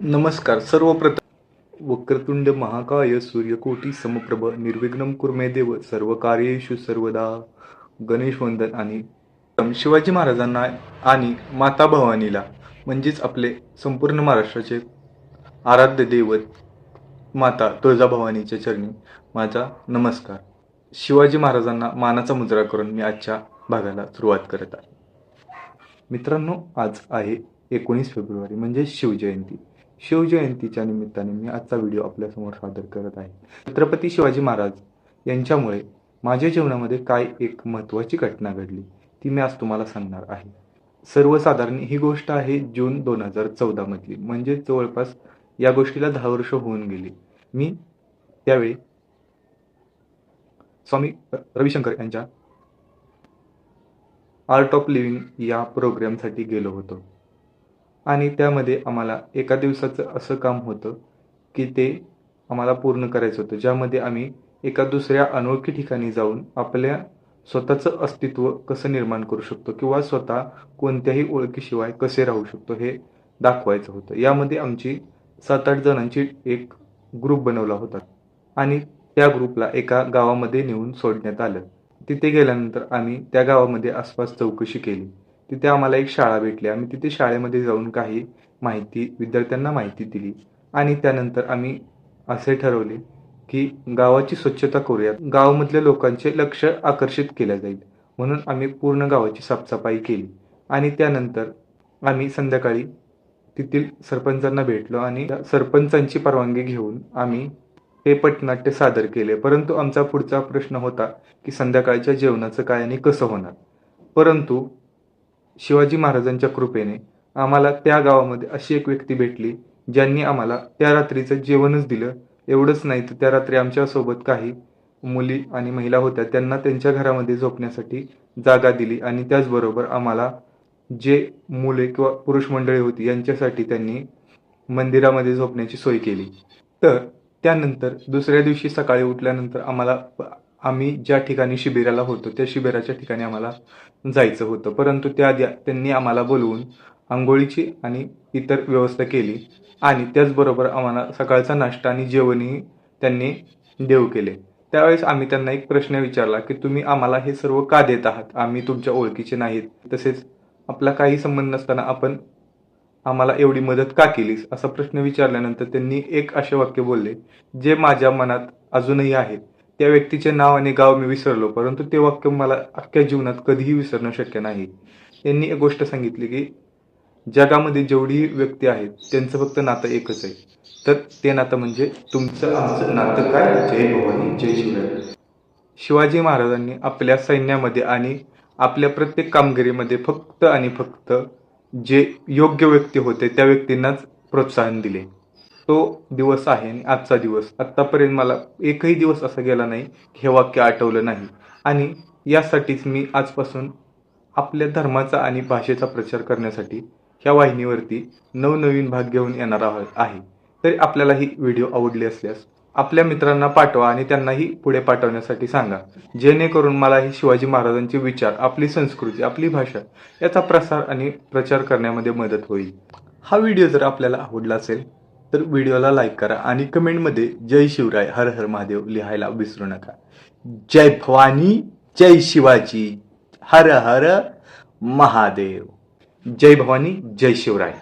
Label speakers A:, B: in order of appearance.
A: नमस्कार सर्वप्रथम वक्रतुंड महाकाय सूर्यकोटी समप्रभ निर्विघ्न कुर्मे देव सर्व कार्येषु सर्वदा. गणेश वंदन आणि शिवाजी महाराजांना आणि माता भवानीला म्हणजेच आपले संपूर्ण महाराष्ट्राचे आराध्य दैवत माता तुळजाभवानीच्या चरणी माझा नमस्कार. शिवाजी महाराजांना मानाचा मुजरा करून मी आजच्या भागाला सुरुवात करत आहे. मित्रांनो आज आहे एकोणीस फेब्रुवारी म्हणजे शिवजयंती. शिवजयंतीच्या निमित्ताने मी आजचा व्हिडिओ आपल्यासमोर सादर करत आहे. छत्रपती शिवाजी महाराज यांच्यामुळे माझ्या जीवनामध्ये काय एक महत्त्वाची घटना घडली ती मी आज तुम्हाला सांगणार आहे. सर्वसाधारण ही गोष्ट आहे जून दोन हजार चौदामधली म्हणजे जवळपास या गोष्टीला दहा वर्ष होऊन गेली. मी त्यावेळी स्वामी रविशंकर यांच्या आर्ट ऑफ लिव्हिंग या प्रोग्रामसाठी गेलो होतो. आणि त्यामध्ये आम्हाला एका दिवसाचं असं काम होतं की ते आम्हाला पूर्ण करायचं होतं ज्यामध्ये आम्ही एका दुसऱ्या अनोळखी ठिकाणी जाऊन आपल्या स्वतःचं अस्तित्व कसं निर्माण करू शकतो किंवा स्वतः कोणत्याही ओळखीशिवाय कसे राहू शकतो हे दाखवायचं होतं. यामध्ये आमची सात आठ जणांची एक ग्रुप बनवला होता आणि त्या ग्रुपला एका गावामध्ये नेऊन सोडण्यात आलं. तिथे गेल्यानंतर आम्ही त्या गावामध्ये आसपास चौकशी केली. तिथे आम्हाला एक शाळा भेटली. आम्ही तिथे शाळेमध्ये जाऊन काही माहिती विद्यार्थ्यांना माहिती दिली. आणि त्यानंतर आम्ही असे ठरवले की गावाची स्वच्छता करूयात. गावामधल्या लोकांचे लक्ष आकर्षित केलं जाईल. म्हणून आम्ही पूर्ण गावाची साफसफाई केली. आणि त्यानंतर आम्ही संध्याकाळी तेथील सरपंचांना भेटलो आणि सरपंचांची परवानगी घेऊन आम्ही हे पटनाट्य सादर केले. परंतु आमचा पुढचा प्रश्न होता की संध्याकाळच्या जेवणाचं काय आणि कसं होणार? परंतु शिवाजी महाराजांच्या कृपेने आम्हाला त्या गावामध्ये अशी एक व्यक्ती भेटली ज्यांनी आम्हाला त्या रात्रीचं जेवणच दिलं. एवढंच नाही तर त्या रात्री आमच्यासोबत काही मुली आणि महिला होत्या त्यांना त्यांच्या घरामध्ये झोपण्यासाठी जागा दिली आणि त्याचबरोबर आम्हाला जे मुले किंवा पुरुष मंडळी होती यांच्यासाठी त्यांनी मंदिरामध्ये झोपण्याची सोय केली. तर त्यानंतर दुसऱ्या दिवशी सकाळी उठल्यानंतर आम्हाला आम्ही ज्या ठिकाणी शिबिराला होतो त्या शिबिराच्या ठिकाणी आम्हाला जायचं होतं. परंतु त्या त्यांनी आम्हाला बोलवून आंघोळीची आणि इतर व्यवस्था केली आणि त्याचबरोबर आम्हाला सकाळचा नाश्ता आणि जेवणही त्यांनी देऊ केले. त्यावेळेस आम्ही त्यांना एक प्रश्न विचारला की तुम्ही आम्हाला हे सर्व का देत आहात? आम्ही तुमच्या ओळखीचे नाहीत. तसेच आपला काही संबंध नसताना आपण आम्हाला एवढी मदत का केलीस? असा प्रश्न विचारल्यानंतर त्यांनी एक असे वाक्य बोलले जे माझ्या मनात अजूनही आहे त्या व्यक्तीचे नाव आणि गाव मी विसरलो परंतु ते वाक्य मला अख्ख्या जीवनात कधीही विसरणं शक्य नाही. त्यांनी एक गोष्ट सांगितली की जगामध्ये जेवढी व्यक्ती आहेत त्यांचं फक्त नातं एकच आहे. तर ते नातं म्हणजे तुमचं आमचं नातं काय? जय भवानी जय शिवराय. शिवाजी महाराजांनी आपल्या सैन्यामध्ये आणि आपल्या प्रत्येक कामगिरीमध्ये फक्त आणि फक्त जे योग्य व्यक्ती होते त्या व्यक्तींनाच प्रोत्साहन दिले. तो दिवस आहे आणि आजचा दिवस. आत्तापर्यंत मला एकही दिवस असा गेला नाही हे वाक्य आठवलं नाही. आणि यासाठीच मी आजपासून आपल्या धर्माचा आणि भाषेचा प्रचार करण्यासाठी ह्या वाहिनीवरती नवनवीन भाग घेऊन येणार आहे. तरी आपल्याला ही व्हिडिओ आवडली असल्यास आपल्या मित्रांना पाठवा आणि त्यांनाही पुढे पाठवण्यासाठी सांगा. जेणेकरून मला ही शिवाजी महाराजांचे विचार आपली संस्कृती आपली भाषा याचा प्रसार आणि प्रचार करण्यामध्ये मदत होईल. हा व्हिडिओ जर आपल्याला आवडला असेल तर व्हिडिओला लाईक करा आणि कमेंटमध्ये जय शिवराय हर हर महादेव लिहायला विसरू नका. जय भवानी जय शिवाजी हर हर महादेव. जय भवानी जय शिवराय.